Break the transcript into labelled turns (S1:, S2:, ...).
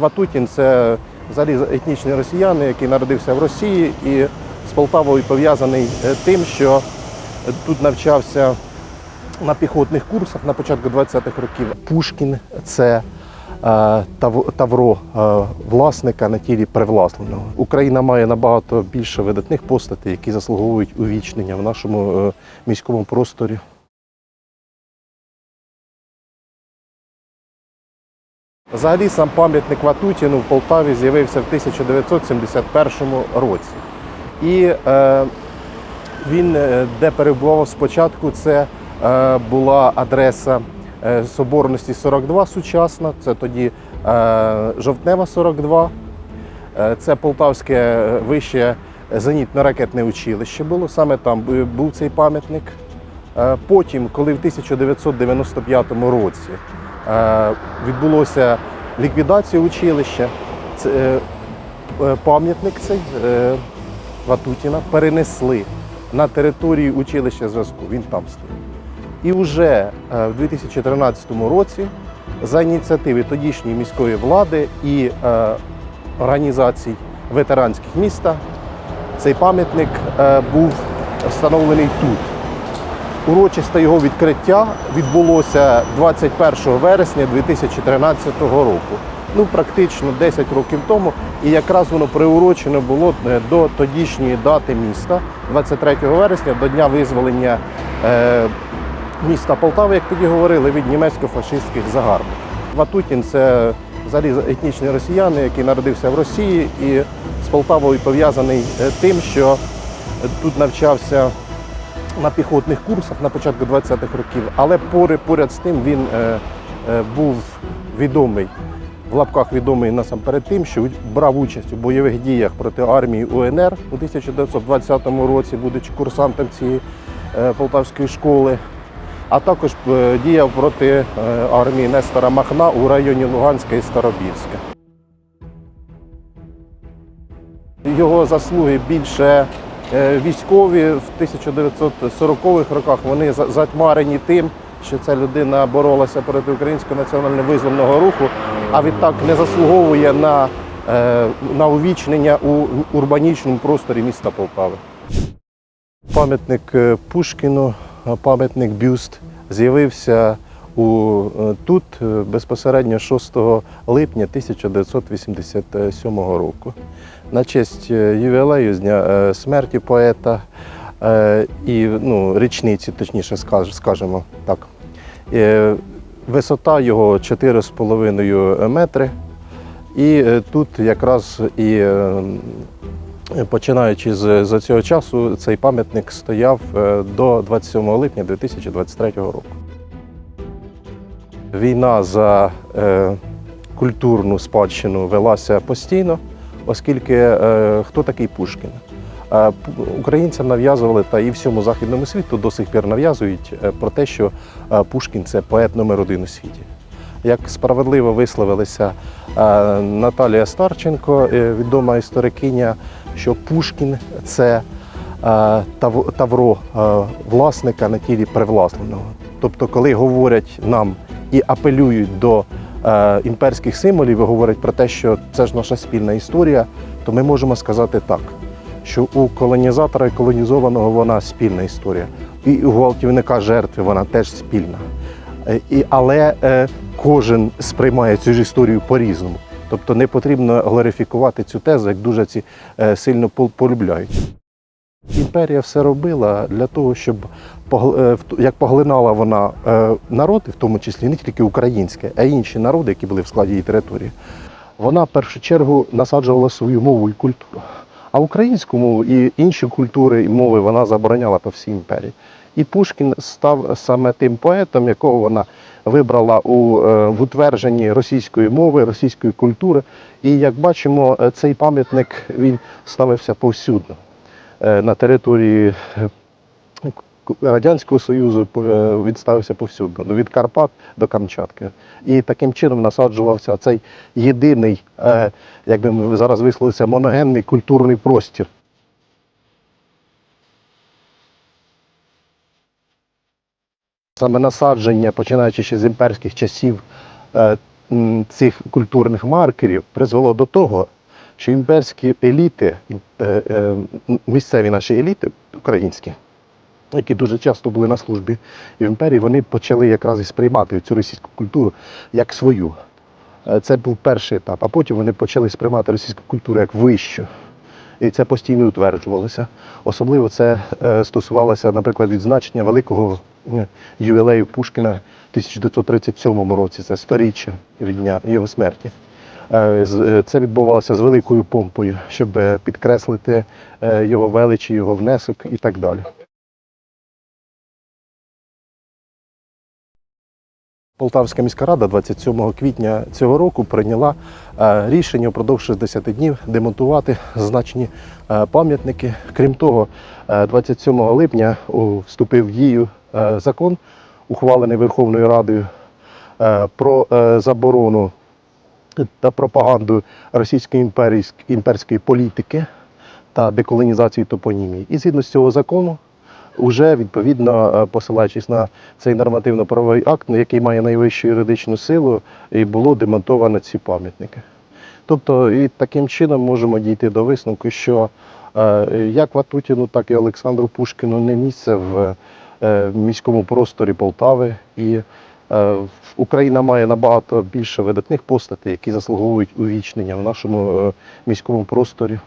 S1: Ватутін це взагалі етнічний росіянин, який народився в Росії і з Полтавою пов'язаний е, тим, що тут навчався на піхотних курсах на початку 20-х років. Пушкін це е, тавро е, власника на тілі привласненого. Україна має набагато більше видатних постатей, які заслуговують увічнення в нашому міському просторі. Взагалі сам пам'ятник Ватутіну в Полтаві з'явився в 1971 році. І е, він, е, де перебував спочатку, це е, була адреса е, Соборності 42 сучасна, це тоді е, Жовтнева 42. Е, Це Полтавське вище зенітно-ракетне училище було. Саме там був цей пам'ятник. Потім, коли в 1995 році відбулося ліквідація училища, е, е, пам'ятник цей е, Ватутіна перенесли на територію училища зв'язку. Він там стоїть. І вже е, в 2013 році за ініціативи тодішньої міської влади і е, організацій ветеранських міста цей пам'ятник е, був встановлений тут. Урочисте його відкриття відбулося 21 вересня 2013 року. Ну, практично 10 років тому, і якраз воно приурочено було е, до тодішньої дати міста, 23 вересня, до дня визволення е, міста Полтави, як тоді говорили, від німецько-фашистських загарбників. Ватутін це взагалі етнічний росіянин, який народився в Росії і з Полтавою пов'язаний е, тим, що тут навчався на піхотних курсах на початку 20-х років, але поряд, з тим він е, е, був відомий, в лапках відомий насамперед тим, що брав участь у бойових діях проти армії УНР у 1920 році, будучи курсантом цієї е, полтавської школи, а також діяв проти армії Нестора Махна у районі Луганська і Старобільська. Його заслуги більше військові в 1940-х роках. Вони за- затьмарені тим, що ця людина боролася проти українського національно-визвольного руху, а відтак не заслуговує на, е, на увічнення у урбанічному просторі міста Полтави. Пам'ятник е, Пушкіну, е, пам'ятник бюст з'явився у, е, тут е, безпосередньо 6 липня 1987 року. На честь е, ювілею з дня смерті поета і ну, річниці, точніше скажемо так. Висота його 4,5 метри. І тут якраз і починаючи з, з цього часу, цей пам'ятник стояв до 27 липня 2023 року. Війна за е, культурну спадщину велася постійно, оскільки е, хто такий Пушкін? Е, Українцям нав'язували та і всьому західному світу до сих пір нав'язують про те, що Пушкін це поет номер один у світі. Як справедливо висловилася е, Наталія Старченко, відома історикиня, що Пушкін це тав- тавро власника на тілі привласненого. Тобто, коли говорять нам і апелюють до е, імперських символів, і говорять про те, що це ж наша спільна історія, то ми можемо сказати так, що у колонізатора і колонізованого вона спільна історія, і у гвалтівника жертви вона теж спільна. Е, І, але е, кожен сприймає цю ж історію по-різному. Тобто не потрібно глорифікувати цю тезу, як дуже ці сильно пол- полюбляють. Імперія все робила для того, щоб е, як поглинала вона е, народи, в тому числі не тільки українське, а й інші народи, які були в складі її території, вона в першу чергу насаджувала свою мову і культуру. А українську мову і інші культури і мови вона забороняла по всій імперії. І Пушкін став саме тим поетом, якого вона вибрала у, е, в утвердженні російської мови, російської культури. І як бачимо, цей пам'ятник він ставився повсюдно на території е, Радянського Союзу е, повсюдно, ну, від Карпат до Камчатки. І таким чином насаджувався цей єдиний, е, як би зараз висловилися, моногенний культурний простір. Саме насадження, починаючи ще з імперських часів, е, цих культурних маркерів призвело до того, що імперські еліти, е, е, місцеві наші еліти українські, які дуже часто були на службі в імперії, вони почали якраз і сприймати цю російську культуру як свою. Е, Це був перший етап, а потім вони почали сприймати російську культуру як вищу. І це постійно утверджувалося. Особливо це стосувалося, наприклад, відзначення великого ювілею Пушкіна в 1937 році. Це сторіччя від дня його смерті. Е, е, Це відбувалося з великою помпою, щоб е, підкреслити його величі, його внесок і так далі. Полтавська міська рада 27 квітня цього року прийняла рішення впродовж 60 днів демонтувати значні пам'ятники. Крім того, е, 27 липня вступив в дію закон, ухвалений Верховною Радою про заборону та пропаганду російської імперської політики та деколонізацію топонімії. І згідно з цього закону, уже відповідно е, посилаючись на цей нормативно-правовий акт, який має найвищу юридичну силу, і було демонтовано ці пам'ятники. Тобто, і таким чином можемо дійти до висновку, що е, як Ватутіну, так і Олександру Пушкіну не місце в е, міському просторі Полтави. І Україна має набагато більше видатних постатей, які заслуговують увічнення в нашому е, міському просторі.